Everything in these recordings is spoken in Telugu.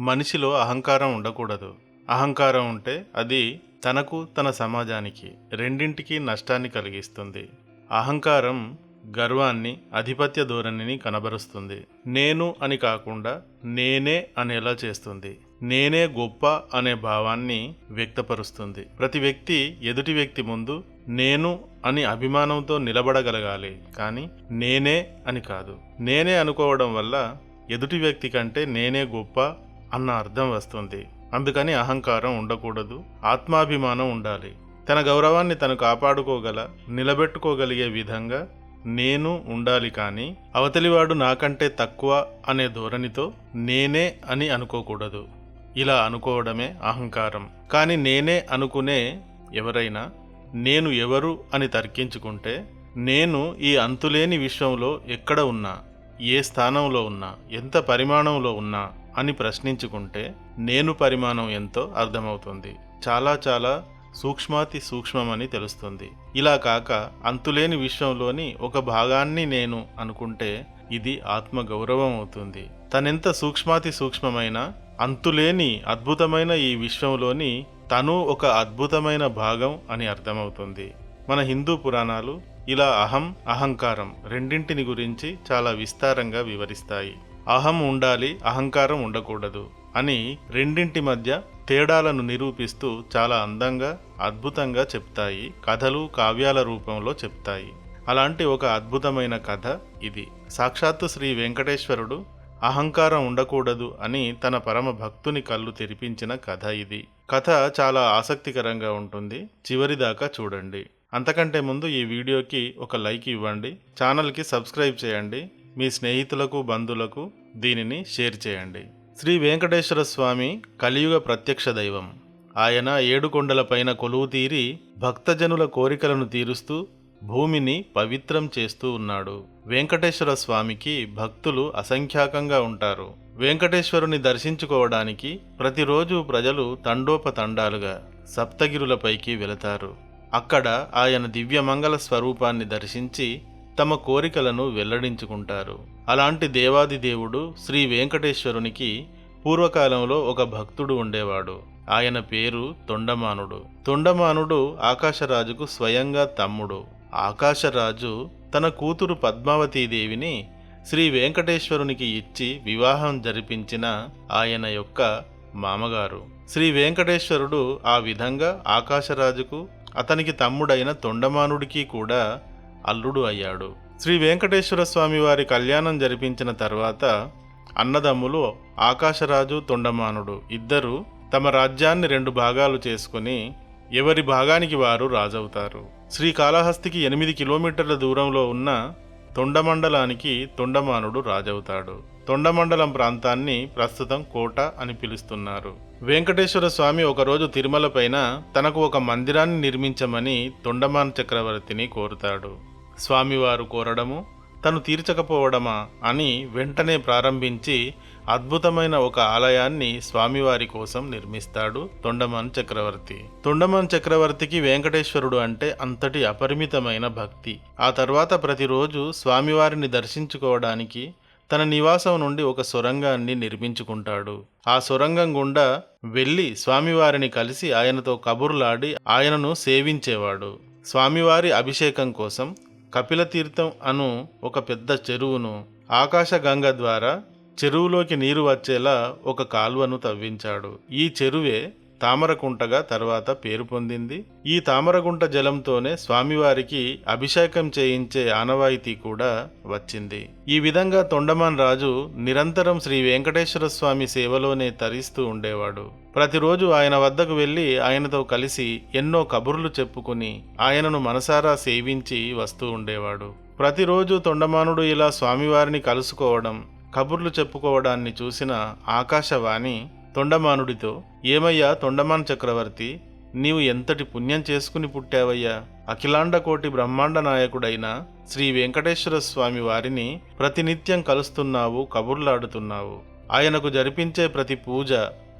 మనిషిలో అహంకారం ఉండకూడదు. అహంకారం ఉంటే అది తనకు తన సమాజానికి రెండింటికి నష్టాన్ని కలిగిస్తుంది. అహంకారం గర్వాన్ని ఆధిపత్య ధోరణిని కనబరుస్తుంది. నేను అని కాకుండా నేనే అనేలా చేస్తుంది. నేనే గొప్ప అనే భావాన్ని వ్యక్తపరుస్తుంది. ప్రతి వ్యక్తి ఎదుటి వ్యక్తి ముందు నేను అని అభిమానంతో నిలబడగలగాలి. కానీ నేనే అని కాదు. నేనే అనుకోవడం వల్ల ఎదుటి వ్యక్తి కంటే నేనే గొప్ప అన్న అర్థం వస్తుంది. అందుకని అహంకారం ఉండకూడదు. ఆత్మాభిమానం ఉండాలి. తన గౌరవాన్ని తను కాపాడుకోగల నిలబెట్టుకోగలిగే విధంగా నేను ఉండాలి కానీ అవతలివాడు నాకంటే తక్కువ అనే ధోరణితో నేనే అని అనుకోకూడదు. ఇలా అనుకోవడమే అహంకారం. కానీ నేనే అనుకునే ఎవరైనా నేను ఎవరు అని తర్కించుకుంటే నేను ఈ అంతులేని విశ్వంలో ఎక్కడ ఉన్నా ఏ స్థానంలో ఉన్నా ఎంత పరిమాణంలో ఉన్నా అని ప్రశ్నించుకుంటే నేను పరిమాణం ఎంతో అర్థమవుతుంది. చాలా చాలా సూక్ష్మాతి సూక్ష్మమని తెలుస్తుంది. ఇలా కాక అంతులేని విశ్వంలోని ఒక భాగాన్ని నేను అనుకుంటే ఇది ఆత్మ గౌరవం అవుతుంది తనెంత సూక్ష్మాతి సూక్ష్మమైన అంతులేని అద్భుతమైన ఈ విశ్వంలోని తను ఒక అద్భుతమైన భాగం అని అర్థమవుతుంది. మన హిందూ పురాణాలు ఇలా అహం అహంకారం రెండింటిని గురించి చాలా విస్తారంగా వివరిస్తాయి. అహం ఉండాలి అహంకారం ఉండకూడదు అని రెండింటి మధ్య తేడాలను నిరూపిస్తూ చాలా అందంగా అద్భుతంగా చెప్తాయి కథలు కావ్యాల రూపంలో చెప్తాయి. అలాంటి ఒక అద్భుతమైన కథ ఇది. సాక్షాత్తు శ్రీ వెంకటేశ్వరుడు అహంకారం ఉండకూడదు అని తన పరమ భక్తుని కళ్ళు తెరిపించిన కథ ఇది. కథ చాలా ఆసక్తికరంగా ఉంటుంది. చివరిదాకా చూడండి. అంతకంటే ముందు ఈ వీడియోకి ఒక లైక్ ఇవ్వండి. ఛానల్కి సబ్స్క్రైబ్ చేయండి. మీ స్నేహితులకు బంధువులకు దీనిని షేర్ చేయండి. శ్రీ వెంకటేశ్వర స్వామి కలియుగ ప్రత్యక్ష దైవం. ఆయన ఏడుకొండలపైన కొలువు తీరి భక్తజనుల కోరికలను తీరుస్తూ భూమిని పవిత్రం చేస్తూ ఉన్నాడు. వెంకటేశ్వర స్వామికి భక్తులు అసంఖ్యాకంగా ఉంటారు. వెంకటేశ్వరుని దర్శించుకోవడానికి ప్రతిరోజు ప్రజలు తండోపతండాలుగా సప్తగిరులపైకి వెళతారు. అక్కడ ఆయన దివ్యమంగళ స్వరూపాన్ని దర్శించి తమ కోరికలను వెల్లడించుకుంటారు. అలాంటి దేవాది దేవుడు శ్రీ వెంకటేశ్వరునికి పూర్వకాలంలో ఒక భక్తుడు ఉండేవాడు. ఆయన పేరు తొండమానుడు. తొండమానుడు ఆకాశరాజుకు స్వయంగా తమ్ముడు. ఆకాశరాజు తన కూతురు పద్మావతీదేవిని శ్రీ వెంకటేశ్వరునికి ఇచ్చి వివాహం జరిపించిన ఆయన యొక్క మామగారు. శ్రీ వెంకటేశ్వరుడు ఆ విధంగా ఆకాశరాజుకు అతనికి తమ్ముడైన తొండమానుడికి కూడా అల్లుడు అయ్యాడు. శ్రీ వెంకటేశ్వర స్వామి వారి కళ్యాణం జరిపించిన తర్వాత అన్నదమ్ములు ఆకాశరాజు తొండమానుడు ఇద్దరు తమ రాజ్యాన్ని రెండు భాగాలు చేసుకుని ఎవరి భాగానికి వారు రాజవుతారు. శ్రీకాళహస్తికి ఎనిమిది కిలోమీటర్ల దూరంలో ఉన్న తొండమండలానికి తొండమానుడు రాజవుతాడు. తొండమండలం ప్రాంతాన్ని ప్రస్తుతం కోట అని పిలుస్తున్నారు. వెంకటేశ్వర స్వామి ఒకరోజు తిరుమల పైన తనకు ఒక మందిరాన్ని నిర్మించమని తొండమాన్ చక్రవర్తిని కోరుతాడు. స్వామివారు కోరడము తను తీర్చకపోవడమా అని వెంటనే ప్రారంభించి అద్భుతమైన ఒక ఆలయాన్ని స్వామివారి కోసం నిర్మిస్తాడు తొండమాన్ చక్రవర్తి. తొండమాన్ చక్రవర్తికి వెంకటేశ్వరుడు అంటే అంతటి అపరిమితమైన భక్తి. ఆ తర్వాత ప్రతిరోజు స్వామివారిని దర్శించుకోవడానికి తన నివాసం నుండి ఒక సొరంగాన్ని నిర్మించుకుంటాడు. ఆ సొరంగం గుండా వెళ్ళి స్వామివారిని కలిసి ఆయనతో కబుర్లాడి ఆయనను సేవించేవాడు. స్వామివారి అభిషేకం కోసం కపిలతీర్థం అను ఒక పెద్ద చెరువును ఆకాశగంగ ద్వారా చెరువులోకి నీరు వచ్చేలా ఒక కాల్వను తవ్వించాడు. ఈ చెరువే తామరకుంటగా తర్వాత పేరు పొందింది. ఈ తామరగుంట జలంతోనే స్వామివారికి అభిషేకం చేయించే ఆనవాయితీ కూడా వచ్చింది. ఈ విధంగా తొండమాన్ రాజు నిరంతరం శ్రీ వెంకటేశ్వర స్వామి సేవలోనే తరిస్తూ ఉండేవాడు. ప్రతిరోజు ఆయన వద్దకు వెళ్ళి ఆయనతో కలిసి ఎన్నో కబుర్లు చెప్పుకుని ఆయనను మనసారా సేవించి వస్తూ ఉండేవాడు. ప్రతిరోజు తొండమానుడు ఇలా స్వామివారిని కలుసుకోవడం కబుర్లు చెప్పుకోవడాన్ని చూసిన ఆకాశవాణి తొండమానుడితో ఏమయ్యా తొండమాన్ చక్రవర్తి నీవు ఎంతటి పుణ్యం చేసుకుని పుట్టావయ్యా? అఖిలాండ కోటి బ్రహ్మాండ నాయకుడైన శ్రీ వెంకటేశ్వర స్వామి వారిని ప్రతినిత్యం కలుస్తున్నావు కబుర్లాడుతున్నావు. ఆయనకు జరిపించే ప్రతి పూజ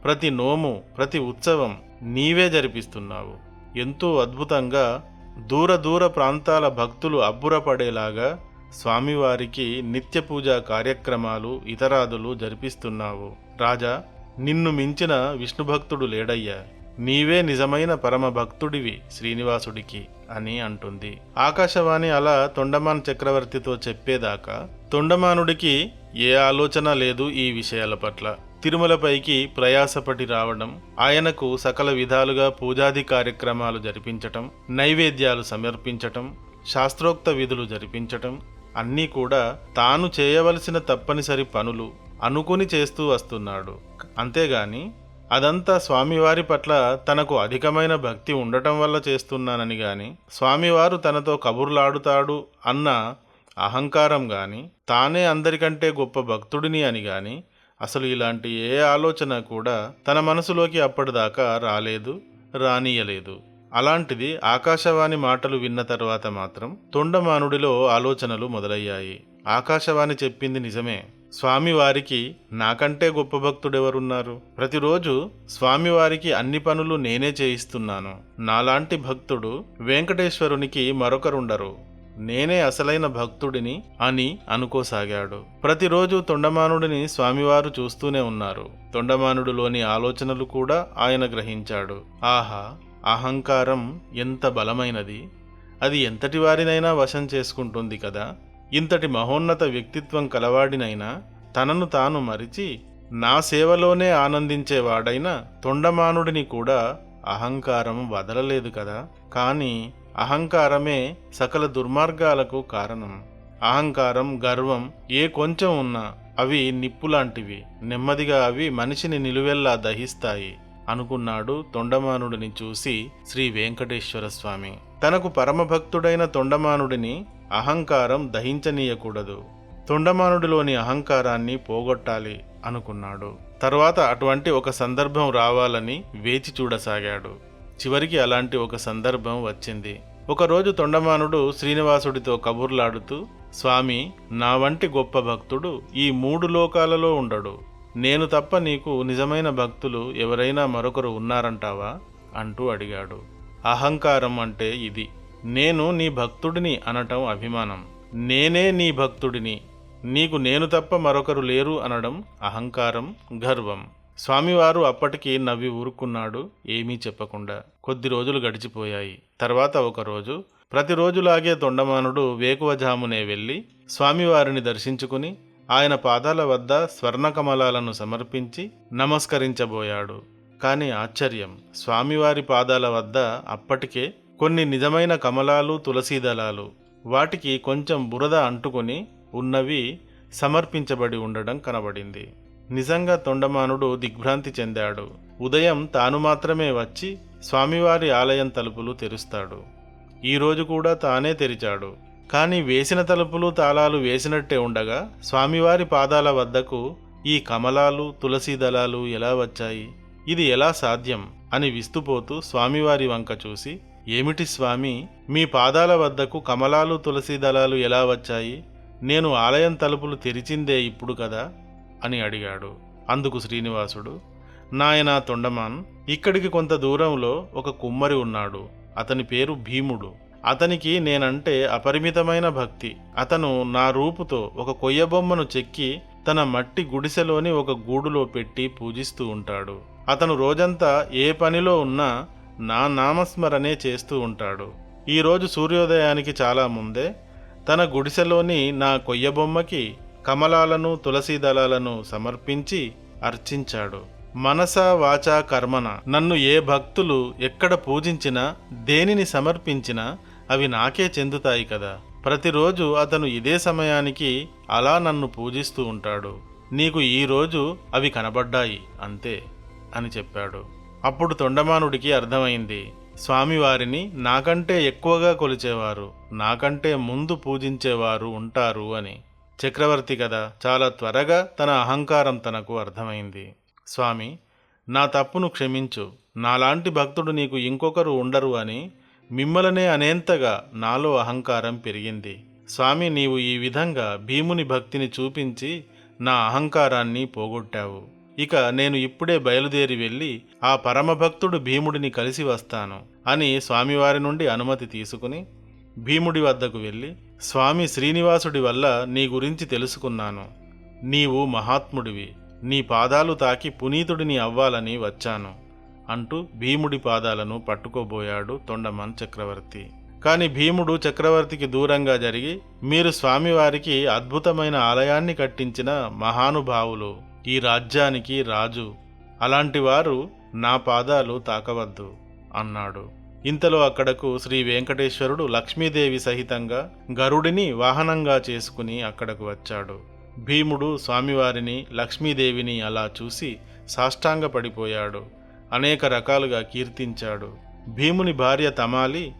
ప్రతి నోము ప్రతి ఉత్సవం నీవే జరిపిస్తున్నావు. ఎంతో అద్భుతంగా దూర దూర ప్రాంతాల భక్తులు అబ్బురపడేలాగా స్వామివారికి నిత్య పూజా కార్యక్రమాలు ఇతరాదులు జరిపిస్తున్నావు. రాజా నిన్ను మించిన విష్ణుభక్తుడు లేడయ్యా. నీవే నిజమైన పరమ భక్తుడివి శ్రీనివాసుడికి అని అంటుంది. ఆకాశవాణి అలా తొండమాన్ చక్రవర్తితో చెప్పేదాకా తొండమానుడికి ఏ ఆలోచన లేదు ఈ విషయాల పట్ల. తిరుమలపైకి ప్రయాసపడి రావడం ఆయనకు సకల విధాలుగా పూజాది కార్యక్రమాలు జరిపించటం నైవేద్యాలు సమర్పించటం శాస్త్రోక్త విధులు జరిపించటం అన్నీ కూడా తాను చేయవలసిన తప్పనిసరి పనులు అనుకుని చేస్తూ వస్తున్నాడు. అంతేగాని అదంతా స్వామివారి పట్ల తనకు అధికమైన భక్తి ఉండటం వల్ల చేస్తున్నానని గాని స్వామివారు తనతో కబుర్లాడుతాడు అన్న అహంకారం గాని తానే అందరికంటే గొప్ప భక్తుడిని అని గాని అసలు ఇలాంటి ఏ ఆలోచన కూడా తన మనసులోకి అప్పటిదాకా రాలేదు రానియలేదు. అలాంటిది ఆకాశవాణి మాటలు విన్న తర్వాత మాత్రం తొండమానుడిలో ఆలోచనలు మొదలయ్యాయి. ఆకాశవాణి చెప్పింది నిజమే. స్వామివారికి నాకంటే గొప్ప భక్తుడెవరున్నారు? ప్రతిరోజు స్వామివారికి అన్ని పనులు నేనే చేయిస్తున్నాను. నాలాంటి భక్తుడు వెంకటేశ్వరునికి మరొకరుండరు. నేనే అసలైన భక్తుడిని అని అనుకోసాగాడు. ప్రతిరోజు తొండమానుడిని స్వామివారు చూస్తూనే ఉన్నారు. తొండమానుడిలోని ఆలోచనలు కూడా ఆయన గ్రహించాడు. ఆహా అహంకారం ఎంత బలమైనది. అది ఎంతటి వారినైనా వశం చేసుకుంటుంది కదా. ఇంతటి మహోన్నత వ్యక్తిత్వం కలవాడినైనా తనను తాను మరిచి నా సేవలోనే ఆనందించేవాడైన తొండమానుడిని కూడా అహంకారం వదలలేదు కదా. కానీ అహంకారమే సకల దుర్మార్గాలకు కారణం. అహంకారం గర్వం ఏ కొంచెం ఉన్నా అవి నిప్పులాంటివి. నెమ్మదిగా అవి మనిషిని నిలువెల్లా దహిస్తాయి అనుకున్నాడు తొండమానుడిని చూసి శ్రీ వెంకటేశ్వర స్వామి. తనకు పరమభక్తుడైన తొండమానుడిని అహంకారం దహించనీయకూడదు. తొండమానుడిలోని అహంకారాన్ని పోగొట్టాలి అనుకున్నాడు. తర్వాత అటువంటి ఒక సందర్భం రావాలని వేచి చూడసాగాడు. చివరికి అలాంటి ఒక సందర్భం వచ్చింది. ఒకరోజు తొండమానుడు శ్రీనివాసుడితో కబుర్లాడుతూ స్వామి నా వంటి గొప్ప భక్తుడు ఈ మూడు లోకాలలో ఉండడు. నేను తప్ప నీకు నిజమైన భక్తులు ఎవరైనా మరొకరు ఉన్నారంటావా? అంటూ అడిగాడు. అహంకారం అంటే ఇది. నేను నీ భక్తుడిని అనటం అభిమానం. నేనే నీ భక్తుడిని. నీకు నేను తప్ప మరొకరు లేరు అనడం అహంకారం గర్వం. స్వామివారు అప్పటికి నవ్వి ఊరుకున్నాడు ఏమీ చెప్పకుండా. కొద్ది రోజులు గడిచిపోయాయి. తర్వాత ఒకరోజు ప్రతిరోజులాగే తొండమానుడు వేకువజామునే వెళ్ళి స్వామివారిని దర్శించుకుని ఆయన పాదాల వద్ద స్వర్ణకమలాలను సమర్పించి నమస్కరించబోయాడు. కానీ ఆశ్చర్యం స్వామివారి పాదాల వద్ద అప్పటికే కొన్ని నిజమైన కమలాలు తులసీదళాలు వాటికి కొంచెం బురద అంటుకొని ఉన్నవి సమర్పించబడి ఉండడం కనబడింది. నిజంగా తొండమానుడు దిగ్భ్రాంతి చెందాడు. ఉదయం తాను మాత్రమే వచ్చి స్వామివారి ఆలయం తలుపులు తెరుస్తాడు. ఈరోజు కూడా తానే తెరిచాడు. కానీ వేసిన తలుపులు తాళాలు వేసినట్టే ఉండగా స్వామివారి పాదాల వద్దకు ఈ కమలాలు తులసీ దళాలు ఎలా వచ్చాయి? ఇది ఎలా సాధ్యం? అని విస్తుపోతూ స్వామివారి వంక చూసి ఏమిటి స్వామి? మీ పాదాల వద్దకు కమలాలు తులసీ దళాలు ఎలా వచ్చాయి? నేను ఆలయం తలుపులు తెరిచిందే ఇప్పుడు కదా? అని అడిగాడు. అందుకు శ్రీనివాసుడు నాయనా తొండమాన్ ఇక్కడికి కొంత దూరంలో ఒక కుమ్మరి ఉన్నాడు. అతని పేరు భీముడు. అతనికి నేనంటే అపరిమితమైన భక్తి. అతను నా రూపుతో ఒక కొయ్యబొమ్మను చెక్కి తన మట్టి గుడిసెలోని ఒక గూడులో పెట్టి పూజిస్తూ ఉంటాడు. అతను రోజంతా ఏ పనిలో ఉన్నా నా నామస్మరణే చేస్తూ ఉంటాడు. ఈరోజు సూర్యోదయానికి చాలా ముందే తన గుడిసెలోని నా కొయ్యబొమ్మకి కమలాలను తులసీ దళాలను సమర్పించి అర్చించాడు. మనస వాచా కర్మన నన్ను ఏ భక్తులు ఎక్కడ పూజించినా దేనిని సమర్పించినా అవి నాకే చెందుతాయి కదా. ప్రతిరోజు అతను ఇదే సమయానికి అలా నన్ను పూజిస్తూ ఉంటాడు. నీకు ఈరోజు అవి కనబడ్డాయి అంతే అని చెప్పాడు. అప్పుడు తొండమానుడికి అర్థమైంది. స్వామివారిని నాకంటే ఎక్కువగా కొలిచేవారు నాకంటే ముందు పూజించేవారు ఉంటారు అని. చక్రవర్తి కదా చాలా త్వరగా తన అహంకారం తనకు అర్థమైంది. స్వామి నా తప్పును క్షమించు. నాలాంటి భక్తుడు నీకు ఇంకొకరు ఉండరు అని మిమ్మలనే అనేంతగా నాలో అహంకారం పెరిగింది. స్వామి నీవు ఈ విధంగా భీముని భక్తిని చూపించి నా అహంకారాన్ని పోగొట్టావు. ఇక నేను ఇప్పుడే బయలుదేరి వెళ్ళి ఆ పరమభక్తుడు భీముడిని కలిసి వస్తాను అని స్వామివారి నుండి అనుమతి తీసుకుని భీముడి వద్దకు వెళ్ళి స్వామి శ్రీనివాసుడి వల్ల నీ గురించి తెలుసుకున్నాను. నీవు మహాత్ముడివి. నీ పాదాలు తాకి పునీతుడిని అవ్వాలని వచ్చాను అంటూ భీముడి పాదాలను పట్టుకోబోయాడు తొండమన్ చక్రవర్తి. కాని భీముడు చక్రవర్తికి దూరంగా జరిగి మీరు స్వామివారికి అద్భుతమైన ఆలయాన్ని కట్టించిన మహానుభావులు. ఈ రాజ్యానికి రాజు. అలాంటి వారు నా పాదాలు తాకవద్దు అన్నాడు. ఇంతలో అక్కడకు శ్రీ వెంకటేశ్వరుడు లక్ష్మీదేవి సహితంగా గరుడిని వాహనంగా చేసుకుని అక్కడకు వచ్చాడు. భీముడు స్వామివారిని లక్ష్మీదేవిని అలా చూసి సాష్టాంగపడిపోయాడు. అనేక రకాలుగా కీర్తించాడు. భీముని భార్య తమాలి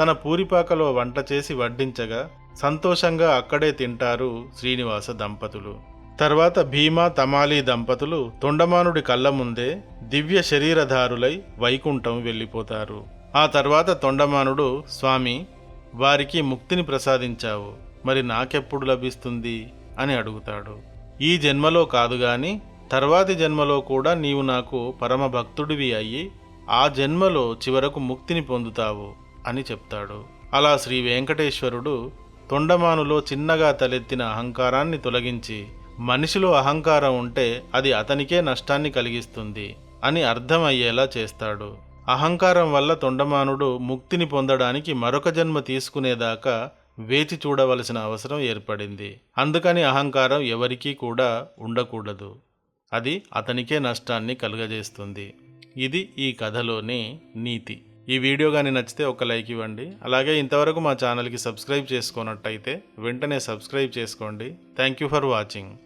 తన పూరిపాకలో వంట చేసి వడ్డించగా సంతోషంగా అక్కడే తింటారు శ్రీనివాస దంపతులు. తర్వాత భీమా తమాలి దంపతులు తొండమానుడి కళ్ళ ముందే దివ్య శరీరధారులై వైకుంఠం వెళ్ళిపోతారు. ఆ తర్వాత తొండమానుడు స్వామి వారికి ముక్తిని ప్రసాదించావు. మరి నాకెప్పుడు లభిస్తుంది? అని అడుగుతాడు. ఈ జన్మలో కాదు గాని తర్వాతి జన్మలో కూడా నీవు నాకు పరమ భక్తుడివి అయ్యి ఆ జన్మలో చివరకు ముక్తిని పొందుతావు అని చెప్తాడు. అలా శ్రీ వెంకటేశ్వరుడు తొండమానులో చిన్నగా తలెత్తిన అహంకారాన్ని తొలగించి మనిషిలో అహంకారం ఉంటే అది అతనికే నష్టాన్ని కలిగిస్తుంది అని అర్థమయ్యేలా చేస్తాడు. అహంకారం వల్ల తొండమానుడు ముక్తిని పొందడానికి మరొక జన్మ తీసుకునేదాకా వేచి చూడవలసిన అవసరం ఏర్పడింది. అందుకని అహంకారం ఎవరికీ కూడా ఉండకూడదు. అది అతనికే నష్టాన్ని కలుగజేస్తుంది. ఇది ఈ కథలోని నీతి. ఈ వీడియో కానీ నచ్చితే ఒక లైక్ ఇవ్వండి. అలాగే ఇంతవరకు మా ఛానల్కి సబ్స్క్రైబ్ చేసుకున్నట్టయితే వెంటనే సబ్స్క్రైబ్ చేసుకోండి. Thank you for watching.